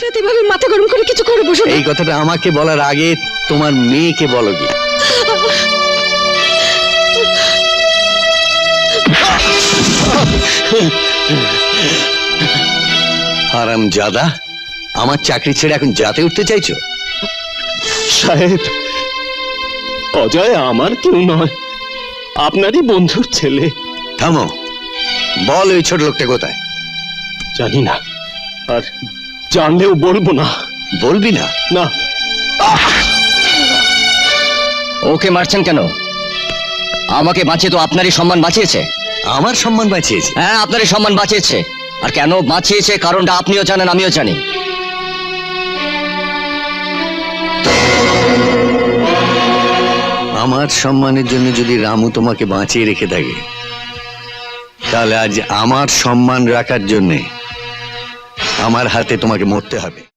হঠাৎ এভাবে মাথা গরম করে কিছু করে বসো না। এই কথাটা আমাকে বলার আগে তোমার মেয়েকে বলো কি আরাম জাদা আমার চাকরি ছেড়ে এখন যাতে উঠতে চাইছো? সাহেব অজয় আমার কেউ নয়। আপনারই বন্ধুর ছেলে। থামো। বল ওই ছোট লোকটা কোথায়? জানি না। আর জানলেও বলব না। বলবি না? না। ওকে মারছেন কেন? আমাকে বাঁচিয়ে তো আপনারই সম্মান বাঁচিয়েছে। আমার সম্মান বাঁচিয়েছে? হ্যাঁ আপনারই সম্মান বাঁচিয়েছে। আর কেন বাঁচিয়েছে কারণটা আপনিও জানেন আমিও জানি। আমার সম্মানের জন্য যদি রামু তোমাকে বাঁচিয়ে রেখে থাকে তাহলে আজ আমার সম্মান রাখার জন্যে আমার হাতে তোমাকে মরতে হবে।